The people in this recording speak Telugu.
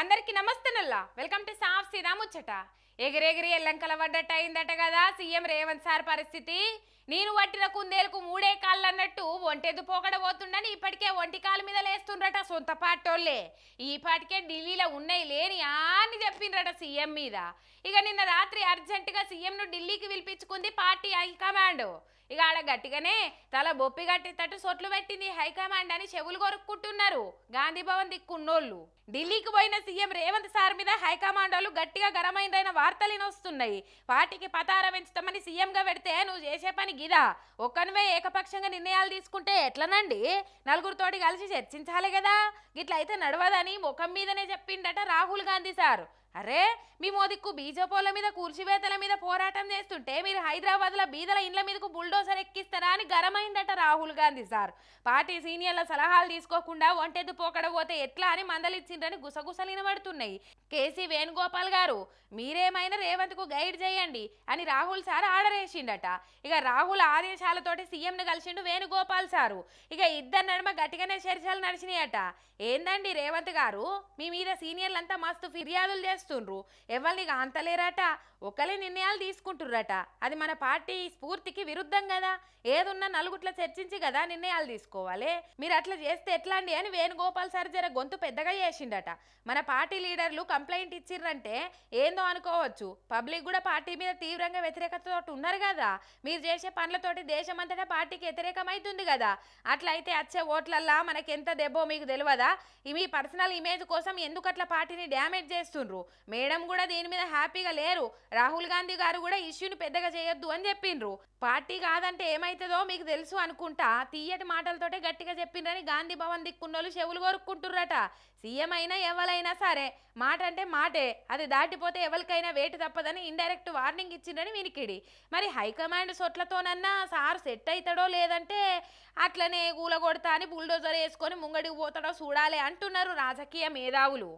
అందరికీ నమస్తేనల్లా వెల్కమ్ టు సాఫ్ సీదా ముచ్చట. ఎగిరెగిరి ఎల్లంకల పడ్డట్టు అయిందట కదా సీఎం రేవంత్ సార్ పరిస్థితి. నేను పట్టిన కుందేలకు మూడే కాళ్ళు అన్నట్టు ఒంటెద్దు పోకడ పోతుండని ఇప్పటికే ఒంటి కాలు మీద లేస్తుండ్రట సొంత పాటోళ్ళే ఈ పాటికే ఢిల్లీలో ఉన్నాయి లేని ఆ అని చెప్పిండ్రట సీఎం మీద. ఇక నిన్న రాత్రి అర్జెంటుగా సీఎంను ఢిల్లీకి పిలిపించుకుంది పార్టీ హైకమాండ్ ఇక ఆడ గట్టిగానే తల బొప్పి గట్టేటట్టు సొట్లు పెట్టింది హైకమాండ్ అని చెవులు కొరుక్కుంటున్నారు. గాంధీ భవన్ దిక్కున్నోళ్ళు. ఢిల్లీకి పోయిన సీఎం రేవంత్ సార్ మీద హైకమాండ్ వాళ్ళు గట్టిగా గరమైందైన వార్తలు వస్తున్నాయి వాటికి పతారం పెంచుతామని సీఎంగా పెడితే నువ్వు చేసే పని గిదా. ఒక్కనివే ఏకపక్షంగా నిర్ణయాలు తీసుకుంటే ఎట్లనండి? నలుగురితోటి కలిసి చర్చించాలి కదా గిట్లయితే నడవదని ముఖం మీదనే చెప్పిండట రాహుల్ గాంధీ సార్. అరే మీ మోదిక్కు బీజేపీల మీద కూర్చివేతల మీద పోరాటం చేస్తుంటే మీరు హైదరాబాద్లో బీదల ఇండ్ల మీదకు బుల్డోజర్ ఎక్కిస్తారా అని గరమైందట రాహుల్ గాంధీ సార్. పార్టీ సీనియర్ల సలహాలు తీసుకోకుండా ఒంటెద్దు పోకడ పోతే ఎట్లా అని మందలిచ్చిండ్రని గుసగుసలు వినబడుతున్నాయి కేసీ వేణుగోపాల్ గారు మీరేమైనా రేవంత్కు గైడ్ చేయండి అని రాహుల్ సార్ ఆర్డర్ వేసిండట. ఇక రాహుల్ ఆదేశాలతోటి సీఎంను కలిసిండు వేణుగోపాల్ సారు. ఇక ఇద్దరు నడుమ గట్టిగానే చర్చలు నడిచినాయట. ఏందండి రేవంత్ గారు? మీ మీద సీనియర్లంతా మస్తు ఫిర్యాదులు చేస్తుండ్రు ఎవరిని అంతలేరట ఒకరే నిర్ణయాలు తీసుకుంటుర్రట. అది మన పార్టీ స్ఫూర్తికి విరుద్ధం కదా ఏదున్నా నలుగుట్ల చర్చించి కదా నిర్ణయాలు తీసుకోవాలి. మీరు అట్లా చేస్తే ఎట్లా అండి అని వేణుగోపాల్ సార్ జర గొంతు పెద్దగా చేసిండట. మన పార్టీ లీడర్లు కంప్లైంట్ ఇచ్చిర్రంటే ఏందో అనుకోవచ్చు. పబ్లిక్ కూడా పార్టీ మీద తీవ్రంగా వ్యతిరేకతతో ఉన్నారు కదా మీరు చేసే పనులతోటి దేశమంతటా పార్టీకి వ్యతిరేకమైతుంది కదా అట్లా అయితే వచ్చే ఓట్లల్లా మనకి ఎంత దెబ్బో మీకు తెలియదా మీ పర్సనల్ ఇమేజ్ కోసం ఎందుకు అట్లా పార్టీని డ్యామేజ్ చేస్తుండ్రు? మేడం కూడా దీని మీద హ్యాపీగా లేరు. రాహుల్ గాంధీ గారు కూడా ఇష్యూని పెద్దగా చేయొద్దు అని చెప్పిండ్రు. పార్టీ కాదంటే ఏమైతుందో మీకు తెలుసు అనుకుంటా. తీయటి మాటలతోటే గట్టిగా చెప్పిండ్రని గాంధీ భవన్ దిక్కున్నోళ్ళు చెవులు కొరుక్కుంటుర్రట. సీఎం అయినా ఎవరైనా సరే మాట అంటే మాటే. అది దాటిపోతే ఎవరికైనా వేటు తప్పదని ఇండైరెక్ట్ వార్నింగ్ ఇచ్చిండ్రని వినికిడి. మరి హైకమాండ్ సొట్లతోనన్నా సార్ సెట్ అవుతాడో లేదంటే అట్లనే కూలగొడతా అని బుల్డోజర్ వేసుకొని ముంగడికి పోతాడో చూడాలి అంటున్నారు రాజకీయ మేధావులు.